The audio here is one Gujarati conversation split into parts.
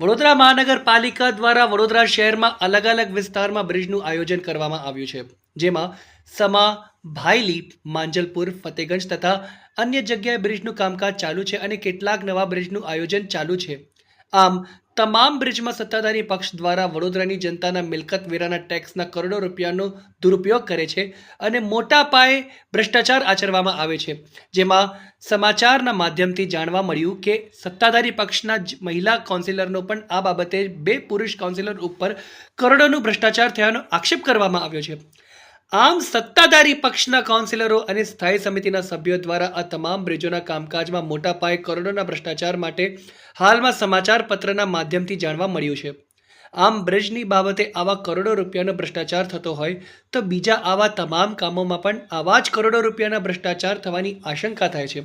વડોદરા મહાનગરપાલિકા દ્વારા વડોદરા શહેરમાં અલગ અલગ વિસ્તારમાં બ્રિજનું આયોજન કરવામાં આવ્યું છે, જેમાં સમા ભાઈલી માંજલપુર, ફતેગંજ તથા અન્ય જગ્યાએ બ્રિજનું કામકાજ ચાલુ છે અને કેટલાક નવા બ્રિજનું આયોજન ચાલુ છે. આમ તમામ બ્રિજમાં સત્તાધારી પક્ષ દ્વારા વડોદરાની જનતાના મિલકત વેરાના ટેક્સના કરોડો રૂપિયાનો દુરુપયોગ કરે છે અને મોટા પાયે ભ્રષ્ટાચાર આચરવામાં આવે છે. જેમાં સમાચારના માધ્યમથી જાણવા મળ્યું કે સત્તાધારી પક્ષના મહિલા કાઉન્સિલરનો પણ આ બાબતે બે પુરુષ કાઉન્સિલર ઉપર કરોડોનું ભ્રષ્ટાચાર થયાનો આક્ષેપ કરવામાં આવ્યો છે. આમ સત્તાધારી પક્ષના કાઉન્સિલરો અને સ્થાયી સમિતિના સભ્યો દ્વારા આ તમામ બ્રિજોના કામકાજમાં મોટા પાયે કરોડોના ભ્રષ્ટાચાર માટે હાલમાં સમાચાર પત્રના માધ્યમથી જાણવા મળ્યું છે. આમ બ્રિજની બાબતે આવા કરોડો રૂપિયાનો ભ્રષ્ટાચાર થતો હોય તો બીજા આવા તમામ કામોમાં પણ આવા જ કરોડો રૂપિયાના ભ્રષ્ટાચાર થવાની આશંકા થાય છે.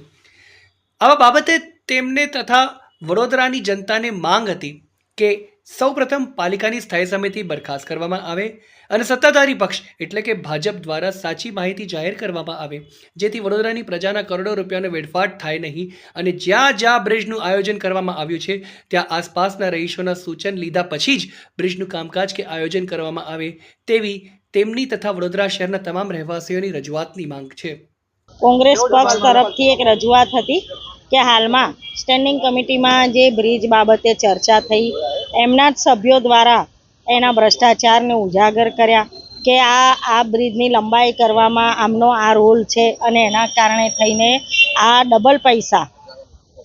આવા બાબતે તેમને તથા વડોદરાની જનતાને માંગ હતી કે સૌપ્રથમ પાલિકાની સ્થાયી સમિતિ બરખાસ્ત કરવામાં આવે અને સત્તાધારી પક્ષ, એટલે કે ભાજપ દ્વારા સાચી માહિતી જાહેર કરવામાં આવે, જેથી વડોદરાની પ્રજાના કરોડો રૂપિયાનો વેડફાટ થાય નહીં અને જ્યાં જ્યાં બ્રિજનું આયોજન કરવામાં આવ્યું છે, ત્યાં આસપાસના રહીશોના સૂચન લીધા પછી જ બ્રિજનું કામકાજ કે આયોજન કરવામાં આવે તેવી તેમની તથા વડોદરા શહેરના તમામ રહેવાસીઓની રજૂઆતની માંગ છે. કોંગ્રેસ પક્ષ તરફથી એક રજૂઆત હતી કે હાલમાં સ્ટેન્ડિંગ કમિટીમાં જે બ્રિજ બાબતે ચર્ચા થઈ, એમના જ સભ્યો દ્વારા એના ભ્રષ્ટાચારને ઉજાગર કર્યા કે આ આ બ્રિજની લંબાઈ કરવામાં આમનો આ રોલ છે અને એના કારણે થઈને આ ડબલ પૈસા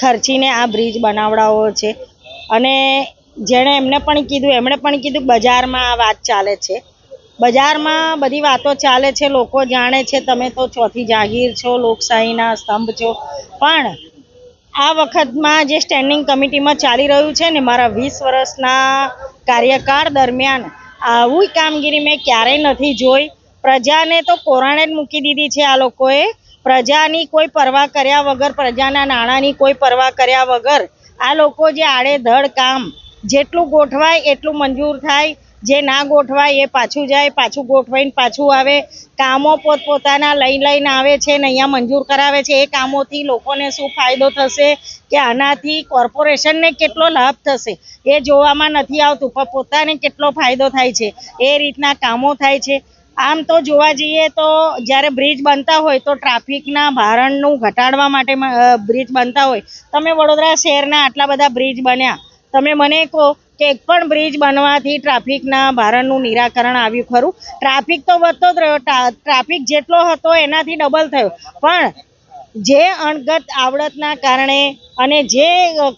ખર્ચીને આ બ્રિજ બનાવડાવો છે. અને જેણે એમને પણ કીધું, એમણે પણ કીધું, બજારમાં આ વાત ચાલે છે. બજારમાં બધી વાતો ચાલે છે, લોકો જાણે છે, તમે તો ચોથી જાગીર છો, લોકશાહીના સ્તંભ છો. પણ આ વખતમાં જે સ્ટેન્ડિંગ કમિટીમાં ચાલી રહ્યું છે ને મારા વીસ વર્ષના કાર્યકાળ દરમિયાન, આવી કામગીરી મેં ક્યારેય નથી જોઈ. પ્રજાને તો કોરાણે જ મૂકી દીધી છે આ લોકોએ. પ્રજાની કોઈ પરવા કર્યા વગર, પ્રજાના નાણાંની કોઈ પરવા કર્યા વગર, આ લોકો જે આડેધડ કામ, જેટલું ગોઠવાય એટલું મંજૂર થાય. જે ના ગોઠવાય એ પાછું જાય, પાછું ગોઠવાઈને પાછું આવે. કામો પોતપોતાના લઈ લઈને આવે છે ને અહીંયા મંજૂર કરાવે છે. એ કામોથી લોકોને શું ફાયદો થશે? કે આનાથી કોર્પોરેશનને કેટલો લાભ થશે? એ જોવામાં નથી આવતું, પણ પોતાને કેટલો ફાયદો થાય છે? એ રીતના કામો થાય છે. આમ તો જોવા જઈએ તો જ્યારે બ્રિજ બનતા હોય તો ટ્રાફિકના ભારણનું ઘટાડવા માટે બ્રિજ બનતા હોય. તમે વડોદરા શહેરના આટલા બધા બ્રિજ બન્યા. તમે મને કહો કે એક પણ બ્રિજ બનવાથી ટ્રાફિકના ભારણનું નિરાકરણ આવ્યું ખરું. ટ્રાફિક તો વધતો જ રહ્યો. ટ્રાફિક જેટલો હતો એનાથી ડબલ થયો. પણ જે અણગત આવડતના કારણે અને જે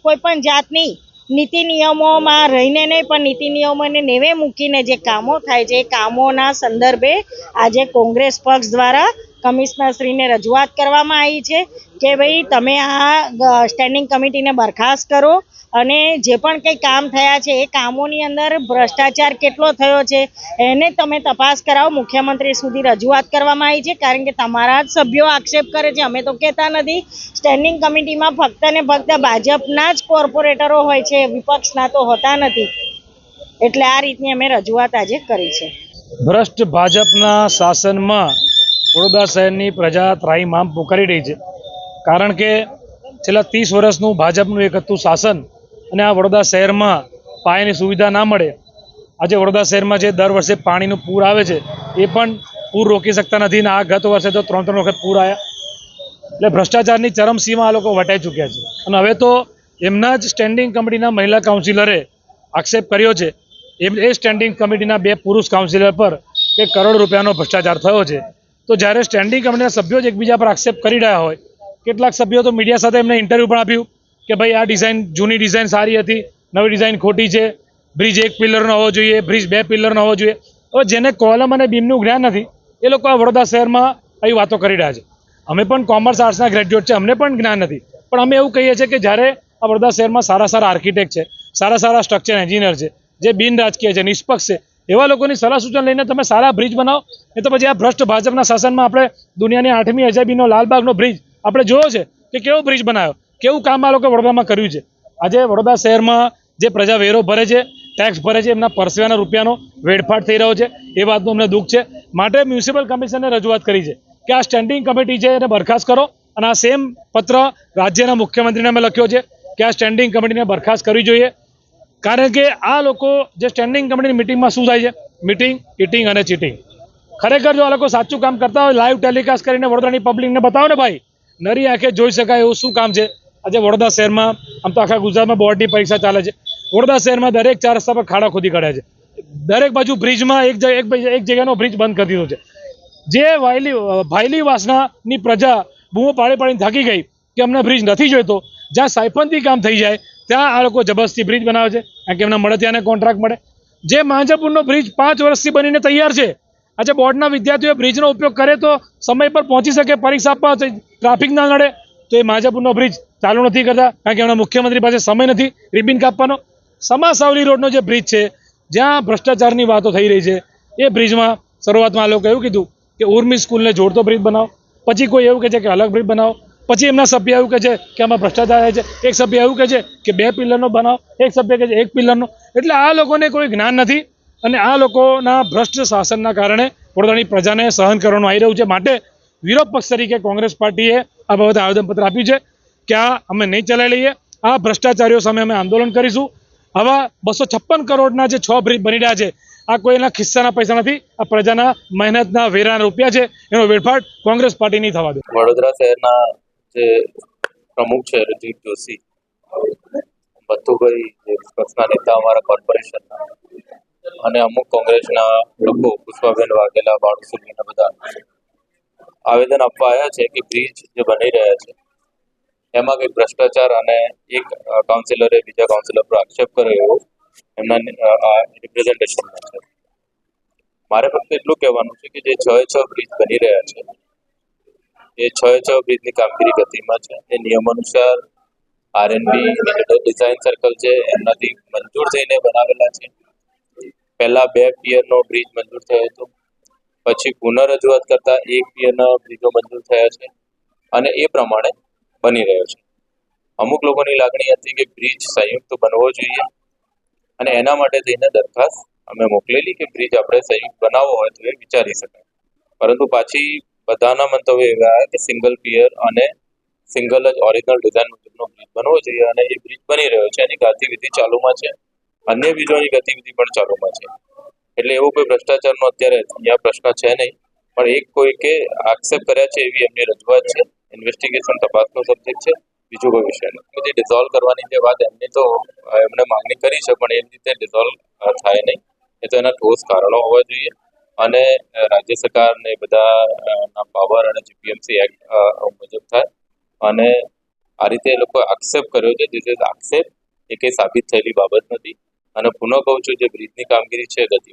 કોઈ પણ જાતની નીતિ નિયમોમાં રહીને નહીં, પણ નીતિ નિયમોને નેવે મૂકીને જે કામો થાય છે, એ કામોના સંદર્ભે આજે કોંગ્રેસ પક્ષ દ્વારા કમિશનરશ્રીને રજૂઆત કરવામાં આવી છે કે ભાઈ તમે આ સ્ટેન્ડિંગ કમિટીને બરખાસ્ત કરો. અને જે પણ કંઈ કામ થયા છે, એ કામોની અંદર ભ્રષ્ટાચાર કેટલો થયો છે, એને તમે તપાસ કરાવો. મુખ્યમંત્રી સુધી રજૂઆત કરવામાં આવી છે, કારણ કે તમારા જ સભ્યો આક્ષેપ કરે છે. અમે તો કહેતા નથી, સ્ટેન્ડિંગ કમિટીમાં ફક્ત ને ફક્ત ભાજપના જ કોર્પોરેટરો હોય છે, વિપક્ષના તો હોતા નથી. એટલે આ રીતની અમે રજૂઆત આજે કરી છે. ભ્રષ્ટ ભાજપના શાસનમાં વડોદરા શહેરની પ્રજા ત્રાહીમામ પોકારી રહી છે. કારણ કે છેલ્લા ત્રીસ વર્ષનું ભાજપનું એક હતું શાસન. અને આ વડોદરા શહેરમાં પાયાની સુવિધા ના મળે, આજે વડોદરા શહેરમાં જે દર વર્ષે પાણીનું પૂર આવે છે, એ પણ પૂર રોકી શકતા નથી ને આ ગત વર્ષે તો ત્રણ ત્રણ વખત પૂર આવ્યા. એટલે ભ્રષ્ટાચારની ચરમસીમા આ લોકો વટાઈ ચૂક્યા છે. અને હવે તો એમના જ સ્ટેન્ડિંગ કમિટીના મહિલા કાઉન્સિલરે આક્ષેપ કર્યો છે, એમ એ સ્ટેન્ડિંગ કમિટીના બે પુરુષ કાઉન્સિલર પર કે કરોડ રૂપિયાનો ભ્રષ્ટાચાર થયો છે. તો જ્યારે સ્ટેન્ડિંગ કમિટીના સભ્યો જ એકબીજા પર આક્ષેપ કરી રહ્યા હોય, કેટલાક સભ્યો તો મીડિયા સાથે એમને ઇન્ટરવ્યૂ પણ આપ્યું. કે ભાઈ આ ડિઝાઇન જૂની ડિઝાઇન સારી હતી, નવી ડિઝાઇન ખોટી છે બ્રિજ એક પિલ્લરનો હોવો જોઈએ બ્રિજ બે પિલરનો હોવો જોઈએ. હવે જેને કોલમ અને બીમનું જ્ઞાન નથી, એ લોકો આ વડોદરા શહેરમાં આવી વાતો કરી રહ્યા છે. અમે પણ કોમર્સ આર્ટ્સના ગ્રેજ્યુએટ છે, અમને પણ જ્ઞાન નથી. પણ અમે એવું કહીએ છીએ કે જ્યારે આ વડોદરા શહેરમાં સારા સારા આર્કિટેક્ટ છે, સારા સારા સ્ટ્રક્ચર એન્જિનિયર છે, જે બિન રાજકીય છે, નિષ્પક્ષ છે, એવા લોકોની સલાહ સૂચન લઈને તમે સારા બ્રિજ બનાવો, એ તો પછી આ ભ્રષ્ટ ભાજપના શાસનમાં આપણે દુનિયાની આઠમી અજાબીનો લાલબાગનો બ્રિજ આપણે જોયો છે કે કેવો બ્રિજ બનાવ્યો? કેવું કામ આ લોકો વડોદરામાં કર્યું છે? આજે વડોદરા શહેરમાં જે પ્રજા વેરો ભરે છે ટેક્સ ભરે છે, એમના પરસેવાના રૂપિયાનો વેડફાટ થઈ રહ્યો છે, એ વાતનું અમને દુઃખ છે. માટે મ્યુનિસિપલ કમિશનને રજૂઆત કરી છે કે આ સ્ટેન્ડિંગ કમિટી છે એને બરખાસ્ત કરો અને આ સેમ પત્ર રાજ્યના મુખ્યમંત્રીને અમે લખ્યો છે કે આ સ્ટેન્ડિંગ કમિટીને બરખાસ્ત કરવી જોઈએ. કારણ કે આ લોકો જે સ્ટેન્ડિંગ કમિટીની મિટિંગમાં શું થાય છે? મિટિંગ ઇટિંગ અને ચીટિંગ ખરેખર જો આ લોકો સાચું કામ કરતા હોય લાઈવ ટેલિકાસ્ટ કરીને વડોદરાની પબ્લિકને બતાવો ને ભાઈ, નરી આંખે જોઈ શકાય એવું શું કામ છે? આજે વડોદરા શહેરમાં, આમ તો આખા ગુજરાતમાં બોર્ડની પરીક્ષા ચાલે છે. વડોદરા શહેરમાં દરેક ચાર રસ્તા પર ખાડા ખોદી કાઢ્યા છે. દરેક બાજુ બ્રિજમાં એક એક જગ્યાનો બ્રિજ બંધ કરી દીધો છે. જે વાયલી ભાયલી વાસનાની પ્રજા બૂમો પાડી પાડીને થાકી ગઈ કે અમને બ્રિજ નથી જોઈતો, જ્યાં સાયપનથી કામ થઈ જાય, ત્યાં આ લોકો જબરસ્તી બ્રિજ બનાવે છે. કારણ કે એમને મળે ત્યાંને કોન્ટ્રાક્ટ મળે. જે માંજાપુરનો બ્રિજ પાંચ વર્ષથી બનીને તૈયાર છે, આજે બોર્ડના વિદ્યાર્થીઓ બ્રિજનો ઉપયોગ કરે તો સમય પર પહોંચી શકે, પરીક્ષા આપવા ટ્રાફિક ના નડે તો એ માજાપુરનો બ્રિજ ચાલુ નથી કરતા, કારણ કે એમના મુખ્યમંત્રી પાસે સમય નથી રિબિન કાપવાનો. સમા સાવલી રોડનો જે બ્રિજ છે, જ્યાં ભ્રષ્ટાચારની વાતો થઈ રહી છે, એ બ્રિજમાં શરૂઆતમાં આ લોકો એવું કીધું કે ઉર્મી સ્કૂલને જોડતો બ્રિજ બનાવો. પછી કોઈ એવું કહે છે કે અલગ બ્રિજ બનાવો. પછી એમના સભ્ય એવું કહે છે કે આમાં ભ્રષ્ટાચાર થાય છે. એક સભ્ય એવું કહે છે કે બે પિલરનો બનાવો. એક સભ્ય કહે છે એક પિલ્લરનો એટલે આ લોકોને કોઈ જ્ઞાન નથી અને આ લોકોના ભ્રષ્ટ શાસનના કારણે વડોદરાની પ્રજાને સહન કરવાનું આવી રહ્યું છે. માટે વિરોધ પક્ષ તરીકે કોંગ્રેસ પાર્ટીએ આ બાબતે આવેદનપત્ર આપ્યું છે કે આ અમે નહીં ચલાવી લઈએ. આ ભ્રષ્ટાચારીઓ સામે અમે આંદોલન કરીશું. આવા બસો કરોડના જે છ બ્રિજ બની રહ્યા છે, આ કોઈના ખિસ્સાના પૈસા નથી. આ પ્રજાના મહેનતના વેરાના રૂપિયા છે. એનો વેડફાટ કોંગ્રેસ પાર્ટી નહીં થવા દે. વડોદરા શહેરના જે પ્રમુખ છે રજીવ જોશી, બથુભાઈ જે વિપક્ષના નેતા અમારા કોર્પોરેશનના, અને અમુક કોંગ્રેસના લોકો પુષ્પાબેન વાઘેલા બાણુસુલીને બધા આવેદન આપવા આવ્યા છે કે બ્રિજ જે બની રહ્યા છે, એમાં કંઈક ભ્રષ્ટાચાર અને એક કાઉન્સિલરે બીજા કાઉન્સિલર પર આક્ષેપ કર્યો એવો, એમના રિપ્રેઝન્ટેશનમાં છે. મારે ફક્ત એટલું કહેવાનું છે કે જે છ છ બ્રિજ બની રહ્યા છે, એ છ છ બ્રિજની કામગીરી ગતિમાં છે. એ નિયમ અનુસાર આરએનબી ડિઝાઇન સર્કલ છે એમનાથી મંજૂર થઈને બનાવેલા છે. પહેલા બે પિયરનો બ્રિજ મંજૂર થયો હતો. પછી પુનઃ રજૂઆત કરતા એક બ્રિજો મંજૂર થયા છે અને એ પ્રમાણે બની રહ્યો છે. અમુક લોકોની લાગણી હતી કે બ્રિજ સંયુક્ત બનવો જોઈએ અને એના માટે થઈને દરખાસ્ત અમે મોકલેલી કે બ્રિજ આપણે સંયુક્ત બનાવવો હોય તો એ વિચારી શકાય. પરંતુ પાછી બધાના મંતવ્ય એવા કે સિંગલ પિયર અને સિંગલ જ ઓરિજિનલ ડિઝાઇન મુજબનો બ્રિજ બનવો જોઈએ અને એ બ્રિજ બની રહ્યો છે. એની ગતિવિધિ ચાલુમાં છે. અન્ય બ્રિજોની ગતિવિધિ પણ ચાલુમાં છે. એટલે એવો કોઈ ભ્રષ્ટાચારનો અત્યારે અહીંયા પ્રશ્ન છે નહીં. પણ એક કોઈ કે આક્ષેપ કર્યા છે એવી એમની રજૂઆત છે. ઇન્વેસ્ટિગેશન તપાસનો સબ્જેક્ટ છે. બીજું કોઈ વિષય નથી. જે ડિઝોલ્વ કરવાની જે વાત એમની તો એમને માંગણી કરી છે, પણ એ રીતે ડિઝોલ્વ થાય નહીં. એ તો એના ઠોસ કારણો હોવા જોઈએ. અને રાજ્ય સરકારને બધાના પાવર અને જીપીએમસી એક્ટ મુજબ થાય. અને આ રીતે એ લોકો આક્ષેપ કર્યો છે. જે આક્ષેપ એ કંઈ સાબિત થયેલી બાબત નથી. અને પુનઃ કહું છું, જે બ્રિજની કામગીરી છે ગતિ